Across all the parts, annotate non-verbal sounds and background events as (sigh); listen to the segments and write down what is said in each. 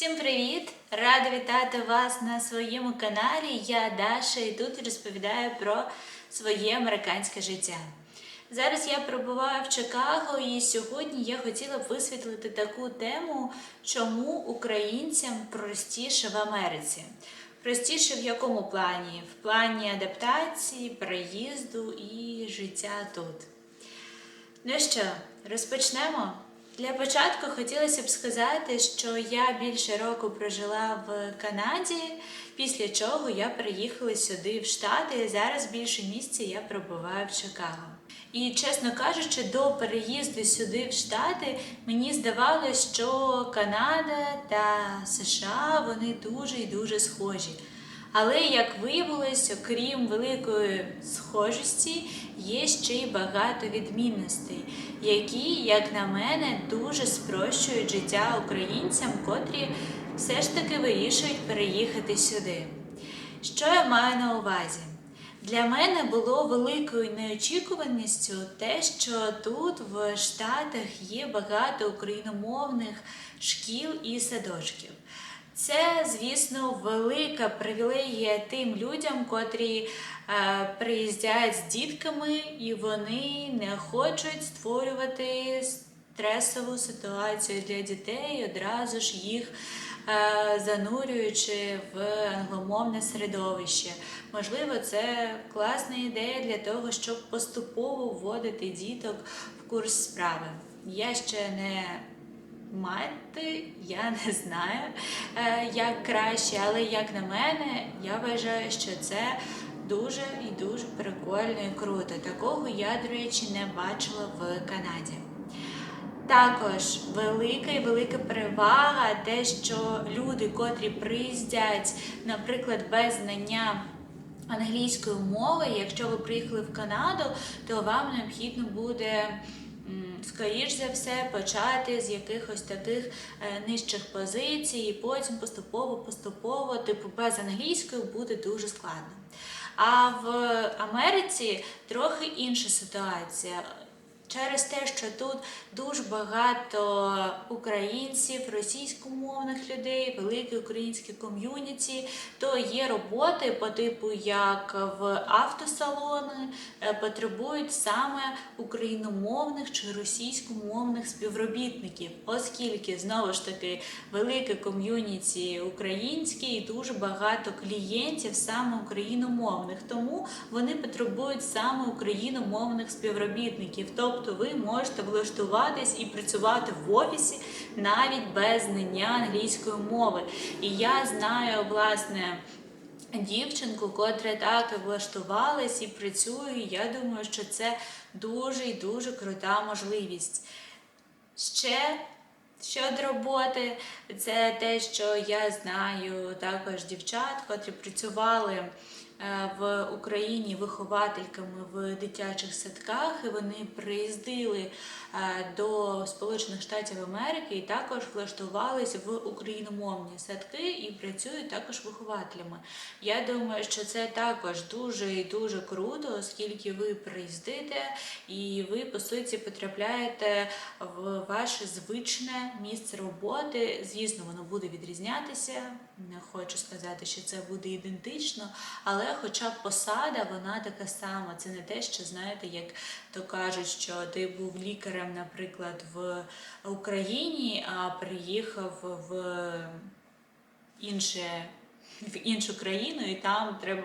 Всім привіт! Рада вітати вас на своєму каналі. Я Даша і тут розповідаю про своє американське життя. Зараз я перебуваю в Чикаго, і сьогодні я хотіла б висвітлити таку тему, чому українцям простіше в Америці. Простіше в якому плані? В плані адаптації, переїзду і життя тут. Ну що, розпочнемо? Для початку хотілося б сказати, що я більше року прожила в Канаді, після чого я переїхала сюди в Штати, зараз більше місця я пробуваю в Чикаго. І чесно кажучи, до переїзду сюди в Штати мені здавалося, що Канада та США вони дуже і дуже схожі. Але як виявилось, окрім великої схожості, є ще й багато відмінностей, які, як на мене, дуже спрощують життя українцям, котрі все ж таки вирішують переїхати сюди. Що я маю на увазі? Для мене було великою неочікуваністю те, що тут в Штатах є багато україномовних шкіл і садочків. Це, звісно, велика привілегія тим людям, котрі е, приїздять з дітками і вони не хочуть створювати стресову ситуацію для дітей, одразу ж їх е, занурюючи в англомовне середовище. Можливо, це класна ідея для того, щоб поступово вводити діток в курс справи. Я ще не мати, я не знаю, е, як краще, але як на мене, я вважаю, що це дуже і дуже прикольно і круто. Такого я, до речі, не бачила в Канаді. Також велика і велика перевага те, що люди, котрі приїздять, наприклад, без знання англійської мови, якщо ви приїхали в Канаду, то вам необхідно буде скоріш за все почати з якихось таких е, нижчих позицій, і потім поступово-поступово, типу без англійської буде дуже складно. А в Америці трохи інша ситуація. Через те, що тут дуже багато українців, російськомовних людей, велике українське ком'юніті, то є роботи по типу, як в автосалони, е, потребують саме україномовних чи російськомовних співробітників, оскільки знову ж таки велике ком'юніті українське і дуже багато клієнтів саме україномовних, тому вони потребують саме україномовних співробітників. Тобто Тобто ви можете влаштуватись і працювати в офісі навіть без знання англійської мови. І я знаю, власне. Дівчинку, котра так і влаштувалась і працює, я думаю, що це дуже і дуже крута можливість. Ще щодо роботи, це те, що я знаю також дівчат, котрі працювали в Україні виховательками в дитячих садках, і вони приїздили е, до Сполучених Штатів Америки і також влаштувалися в україномовні садки і працюють також вихователями. Я думаю, що це також дуже і дуже круто, оскільки ви приїздите і ви, по суті, потрапляєте в ваше звичне місце роботи. Звісно, воно буде відрізнятися. Не хочу сказати, що це буде ідентично, але хоча посада, вона така сама. Це не те, що знаєте, як то кажуть, що ти був лікарем, наприклад, в Україні, а приїхав в інше. В іншу країну, і там треба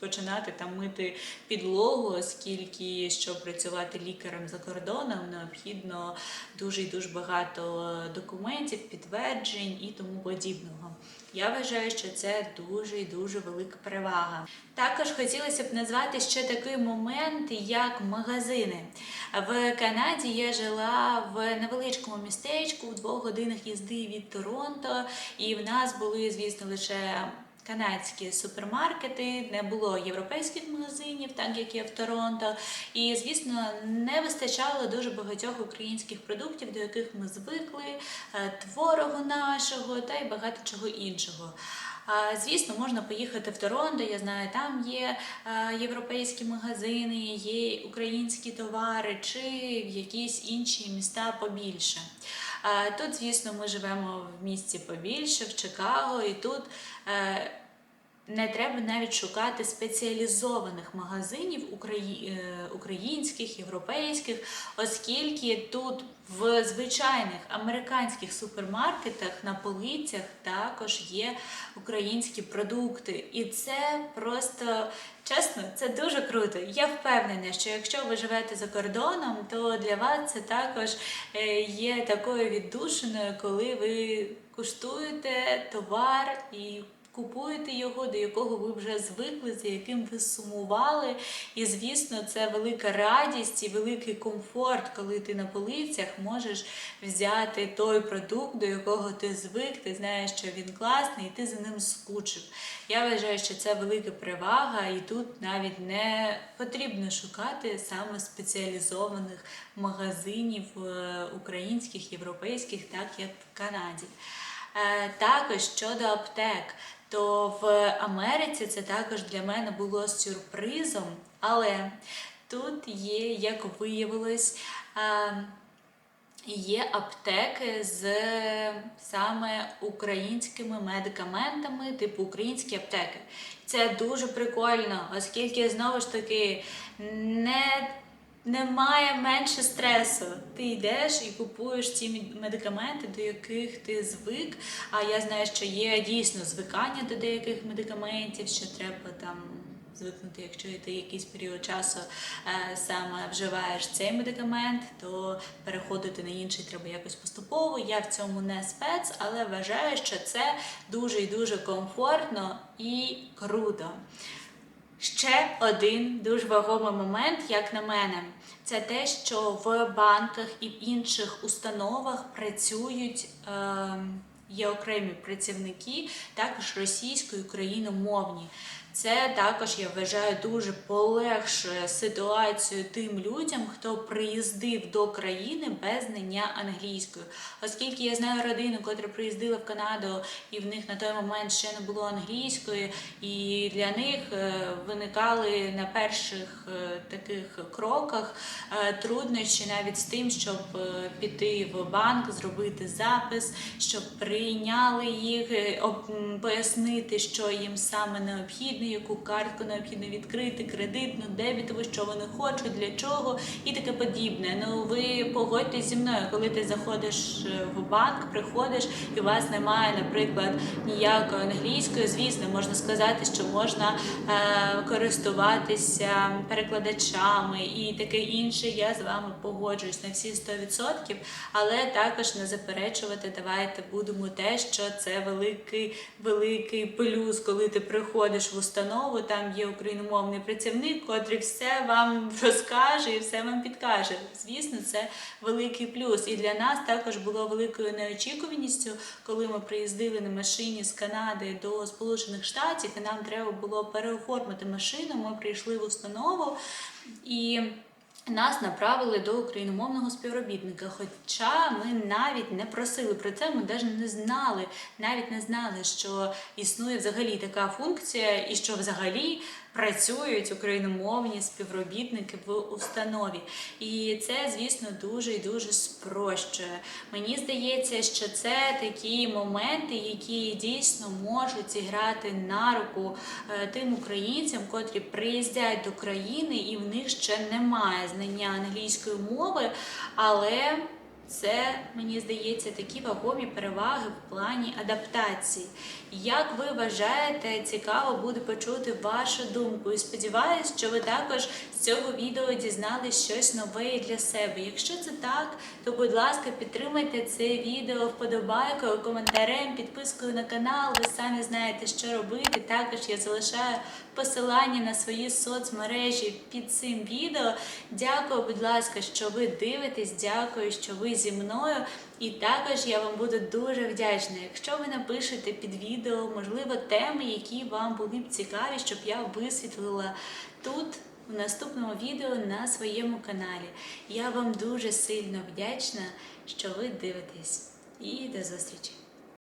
починати там мити підлогу, оскільки щоб працювати лікарем за кордоном, необхідно дуже і дуже багато документів, підтверджень і тому подібного. Я вважаю, що це дуже і дуже велика перевага. Також хотілося б назвати ще такий момент, як магазини. В Канаді я жила в невеличкому містечку в двох годинах їзди від Торонто, і в нас були, звісно, лише канадські супермаркети, не було європейських магазинів, так як є в Торонто. І, звісно, не вистачало дуже багатьох українських продуктів, до яких ми звикли, е, творогу нашого та й багато чого іншого. Звісно, можна поїхати в Торонто, я знаю, там є е, європейські магазини, є українські товари чи в якісь інші міста побільше. Тут, звісно, ми живемо в місті побільше, в Чикаго, і тут. Не треба навіть шукати спеціалізованих магазинів е, українських, європейських, оскільки тут в звичайних американських супермаркетах на полицях також є українські продукти. І це просто чесно, це дуже круто. Я впевнена, що якщо ви живете за кордоном, то для вас це також е, є такою віддушиною, коли ви куштуєте товар і купуєте його, до якого ви вже звикли, за яким ви сумували. І, звісно, це велика радість і великий комфорт, коли ти на полицях можеш взяти той продукт, до якого ти звик, ти знаєш, що він класний, і ти за ним скучив. Я вважаю, що це велика перевага, і тут навіть не потрібно шукати саме спеціалізованих магазинів е, українських, європейських, так як в Канаді. Е, Також щодо аптек, то в Америці це також для мене було сюрпризом, але тут є, як виявилось, є аптеки з саме українськими медикаментами, типу українські аптеки. Це дуже прикольно, оскільки знову ж таки не немає менше стресу. Ти йдеш і купуєш ці медикаменти, до яких ти звик. А я знаю, що є дійсно звикання до деяких медикаментів, що треба там. Звикнути, якщо ти якийсь період часу е, саме вживаєш цей медикамент, то переходити на інший треба якось поступово. Я в цьому не спец, але вважаю, що це дуже і дуже комфортно і круто. Ще один дуже вагомий момент, як на мене, це те, що в банках і в інших установах працюють. Е, Є окремі працівники, також російської україномовні. Це також я вважаю дуже полегшує ситуацію тим людям, хто приїздив до країни без знання англійської. Оскільки я знаю родину, котра приїздила в Канаду, і в них на той момент ще не було англійської, і для них е, виникали на перших е, таких кроках е, труднощі навіть з тим, щоб піти в банк, зробити запис, щоб прийняли їх, пояснити, що їм саме необхідно, яку картку необхідно відкрити, кредитну, дебітову, що вони хочуть, для чого і таке подібне. Ну ви погодьтесь зі мною, коли ти заходиш е, в банк, приходиш і у вас немає, наприклад, ніякої англійської. Звісно, можна сказати, що можна е, користуватися перекладачами і таке інше. Я з вами погоджуюсь на всі 100%, але також не заперечувати. Давайте будемо те, що це великий великий плюс, коли ти приходиш в там є україномовний працівник, котрий все вам (laughs) розкаже і все вам підкаже. Звісно, це великий плюс. І для нас також було великою неочікуваністю, коли ми приїздили на машині з Канади до Сполучених Штатів, і нам треба було переоформити машину. Ми прийшли в установу і. Нас направили до україномовного співробітника. Хоча ми навіть не просили про це, ми навіть не знали, навіть не знали, що існує взагалі така функція, і що взагалі працюють україномовні співробітники в установі. І це, звісно, дуже і дуже спрощує. Мені здається, що це такі моменти, які дійсно можуть зіграти на руку е, тим українцям, котрі приїздять до країни, і в них ще немає знання англійської мови, але це, мені здається, такі вагомі переваги в плані адаптації. Як ви вважаєте, цікаво буде почути вашу думку. І сподіваюся, що ви також цього відео дізнались щось нове для себе. Якщо це так, то будь ласка, підтримайте це відео вподобайкою, коментарем, підпискою на канал. Ви самі знаєте, що робити. Також я залишаю посилання на свої соцмережі під цим відео. Дякую, будь ласка, що ви дивитесь. Дякую, що ви зі мною. І також я вам буду дуже вдячна, якщо ви напишете під відео, можливо, теми, які вам були б цікаві, щоб я висвітлила тут. У наступному відео на своєму каналі. Я вам дуже сильно вдячна, що ви дивитесь. І до зустрічі!